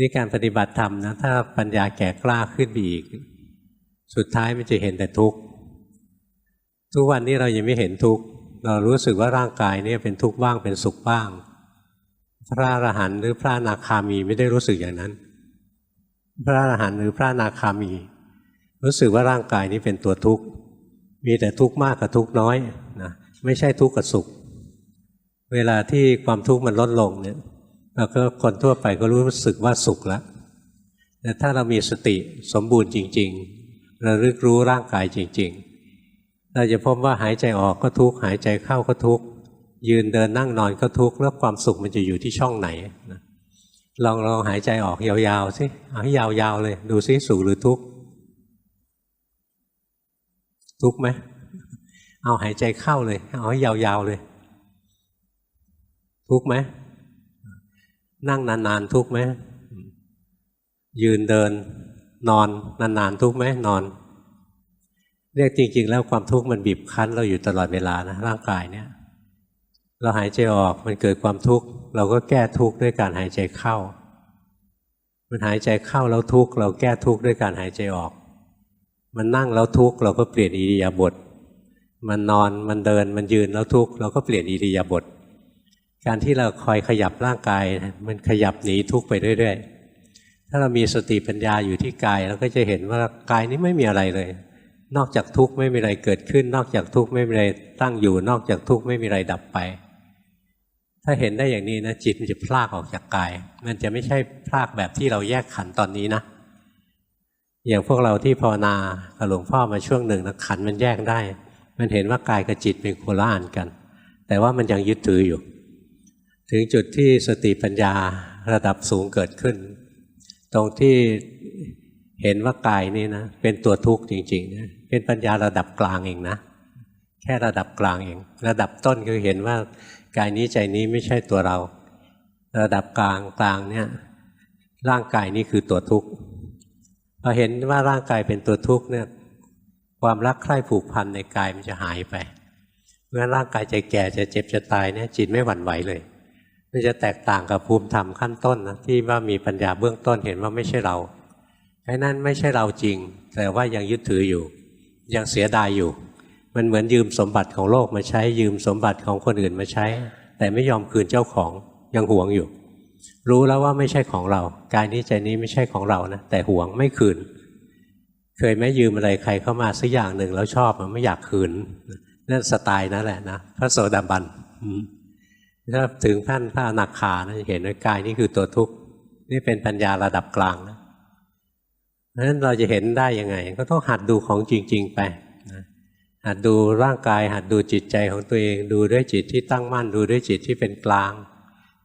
นี่การปฏิบัติธรรมนะถ้าปัญญาแก่กล้าขึ้นไปอีก สุดท้ายมันจะเห็นแต่ทุกข์ทุกวันนี้เรายังไม่เห็นทุกข์เรารู้สึกว่าร่างกายนี่เป็นทุกข์บ้างเป็นสุขบ้าง พระอรหันต์หรือพระนาคามีไม่ได้รู้สึกอย่างนั้น พระอรหันต์หรือพระนาคามี รู้สึกว่าร่างกายนี้เป็นตัวทุกข์มีแต่ทุกข์มากกับทุกข์น้อยนะไม่ใช่ทุกข์กับสุข เวลาที่ความทุกข์มันลดลงเนี่ย เราก็คนทั่วไปก็รู้สึกว่าสุขแล้วแต่ถ้าเรามีสติสมบูรณ์จริงๆระลึกรู้ร่างกายจริง ๆ เราจะพบว่าหายใจออกก็ทุกข์หายใจเข้าก็ทุกข์ยืนเดินนั่งนอนก็ทุกข์แล้วความสุขมันจะอยู่ที่ช่องไหนนะลองลองหายใจออกยาวๆสิเอาให้ยาวๆเลย ดูซิสุขหรือทุกข์ทุกข์ไหมเอาหายใจเข้าเลย เอาให้ยาวๆเลย ทุกข์ไหม นั่งนานๆทุกไหมยืนเดิน นอนนานๆทุกไหมนอน เรียกจริง ๆ แล้วความทุกข์มันบีบคั้น เราอยู่ตลอดเวลานะร่างกายเนี่ย เราหายใจออกมันเกิดความทุกข์เราก็แก้ทุกข์ด้วยการหายใจเข้า มันหายใจเข้าแล้วทุกข์เราแก้ทุกข์ด้วยการหายใจออก มันนั่งแล้วทุกข์เราก็เปลี่ยนอิริยาบถมันนอนมันเดินมันยืนแล้วทุกข์เราก็เปลี่ยนอิริยาบถ การที่เราคอยขยับร่างกายมันขยับหนีทุกข์ไปเรื่อยๆ ถ้าเรามีสติปัญญาอยู่ที่กายเราก็จะเห็นว่ากายนี้ไม่มีอะไรเลย นอกจากทุกข์ไม่มีอะไรเกิดขึ้น นอกจากทุกข์ไม่มีอะไรตั้งอยู่ นอกจากทุกข์ไม่มีอะไรดับไป ถ้าเห็นได้อย่างนี้นะจิตมันจะพลากออกจากกาย มันจะไม่ใช่พลากแบบที่เราแยกขันตอนนี้นะอย่างพวกเราที่ภาวนากับหลวงพ่อมาช่วงหนึ่งนะขันมันแยกได้ มันเห็นว่ากายกับจิตเป็นโคละอันกัน แต่ว่ามันยังยึดถืออยู่ ถึงจุดที่สติปัญญาระดับสูงเกิดขึ้น ตรงที่เห็นว่ากายนี่นะเป็นตัวทุกข์จริงๆนะเป็นปัญญาระดับกลางเองนะ แค่ระดับกลางเอง ระดับต้นคือเห็นว่ากายนี้ใจนี้ไม่ใช่ตัวเรา ระดับกลางกลางเนี่ยร่างกายนี้คือตัวทุกข์พอเห็นว่าร่างกายเป็นตัวทุกข์เนี่ยความรักใคร่ผูกพันในกายมันจะหายไป เมื่อร่างกายจะแก่จะเจ็บจะตายเนี่ยจิตไม่หวั่นไหวเลย มันจะแตกต่างกับภูมิธรรมขั้นต้นนะที่ว่ามีปัญญาเบื้องต้นเห็นว่าไม่ใช่เราไอ้นั่นไม่ใช่เราจริง แต่ว่ายังยึดถืออยู่ ยังเสียดายอยู่ มันเหมือนยืมสมบัติของโลกมาใช้ยืมสมบัติของคนอื่นมาใช้ แต่ไม่ยอมคืนเจ้าของยังหวงอยู่ รู้แล้วว่าไม่ใช่ของเรา กายนี้ใจนี้ไม่ใช่ของเรานะแต่หวงไม่คืน เคยไหมยืมอะไรใครเข้ามาสักอย่างหนึ่งแล้วชอบมันไม่อยากคืนนั่นสไตล์นั่นแหละนะพระโสดาบัน ถ้าถึงท่านพระอนาคานะเห็นว่ากายนี่คือตัวทุกข์นี่เป็นปัญญาระดับกลางนะเพราะฉะนั้นเราจะเห็นได้ยังไง ก็ต้องหัดดูของจริง ๆ ไปนะหัดดูร่างกาย หัดดูจิตใจของตัวเอง ดูด้วยจิตที่ตั้งมั่น ดูด้วยจิตที่เป็นกลาง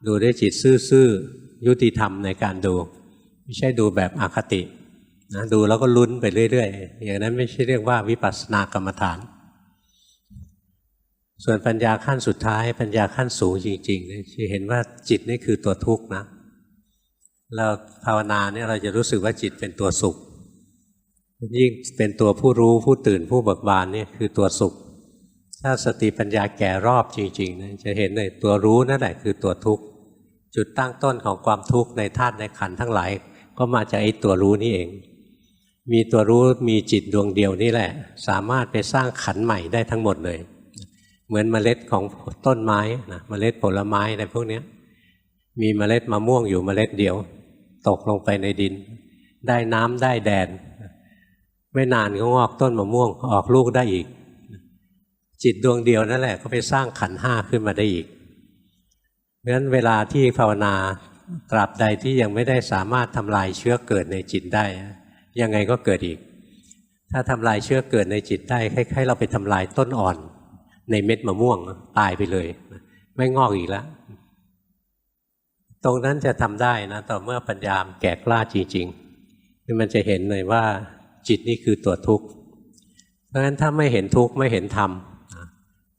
ดูด้วยจิตซื่อๆยุติธรรมในการดู ไม่ใช่ดูแบบอคตินะดูแล้วก็ลุ้นไปเรื่อย ๆ อย่างนั้นไม่ใช่เรียกว่าวิปัสสนากรรมฐาน ส่วนปัญญาขั้นสุดท้าย ปัญญาขั้นสูงจริงๆเนี่ยจะเห็นว่าจิตนี่คือตัวทุกข์นะ เราภาวนาเนี่ยเราจะรู้สึกว่าจิตเป็นตัวสุข ยิ่งเป็นตัวผู้รู้ผู้ตื่นผู้เบิกบานนี่คือตัวสุข ถ้าสติปัญญาแก่รอบจริงๆนะจะเห็นเลยตัวรู้นั่นแหละคือตัวทุกข์จุดตั้งต้นของความทุกข์ในธาตุในขันธ์ทั้งหลาย ก็มาจากไอ้ตัวรู้นี่เอง มีตัวรู้มีจิตดวงเดียวนี่แหละ สามารถไปสร้างขันธ์ใหม่ได้ทั้งหมดเลย เหมือนเมล็ดของต้นไม้นะเมล็ดผลไม้อะไรพวกนี้มีเมล็ดมะม่วงอยู่เมล็ดเดียว ตกลงไปในดิน ได้น้ำได้แดดไม่นานก็งอกต้นมะม่วงออกลูกได้อีก จิตดวงเดียวนั่นแหละก็ไปสร้างขันห้าขึ้นมาได้อีกเพราะฉะนั้นเวลาที่ภาวนาตราบใดที่ยังไม่ได้สามารถทำลายเชื้อเกิดในจิตได้ ยังไงก็เกิดอีก ถ้าทำลายเชื้อเกิดในจิตได้คล้ายๆ เราไปทำลายต้นอ่อน ในเม็ดมะม่วงตายไปเลย ไม่งอกอีกแล้วตรงนั้นจะทำได้นะต่อเมื่อปัญญามแก่กล้าจริงๆมันจะเห็นเลยว่าจิตนี่คือตัวทุกข์เพราะฉะนั้นถ้าไม่เห็นทุกข์ไม่เห็นธรรม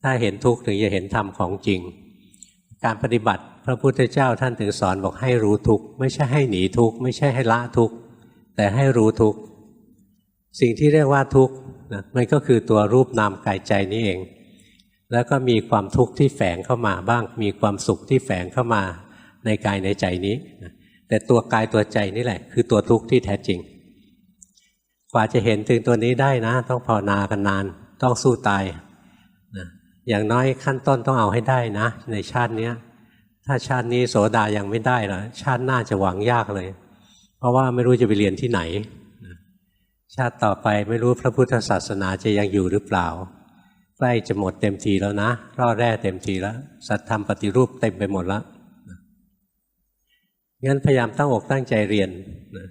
ถ้าเห็นทุกข์ถึงจะเห็นธรรมของจริง การปฏิบัติพระพุทธเจ้าท่านถึงสอนบอกให้รู้ทุกข์ไม่ใช่ให้หนีทุกข์ไม่ใช่ให้ละทุกข์แต่ให้รู้ทุกข์สิ่งที่เรียกว่าทุกข์นะมันก็คือตัวรูปนามกายใจนี้เอง แล้วก็มีความทุกข์ที่แฝงเข้ามาบ้าง มีความสุขที่แฝงเข้ามาในกายในใจนี้แต่ตัวกายตัวใจนี่แหละ คือตัวทุกข์ที่แท้จริง กว่าจะเห็นถึงตัวนี้ได้นะ ต้องภาวนากันนาน ต้องสู้ตายนะอย่างน้อยขั้นต้นต้องเอาให้ได้นะ ในชาตินี้ถ้าชาตินี้โสดายังไม่ได้หรอชาติหน้าจะหวังยากเลย เพราะว่าไม่รู้จะไปเรียนที่ไหน ชาติต่อไปไม่รู้พระพุทธศาสนาจะยังอยู่หรือเปล่า ใกล้จะหมดเต็มทีแล้วนะรอดแร่เต็มทีแล้ว สัตธรรมปฏิรูปเต็มไปหมดแล้วงั้นพยายามตั้งอกตั้งใจเรียนนะ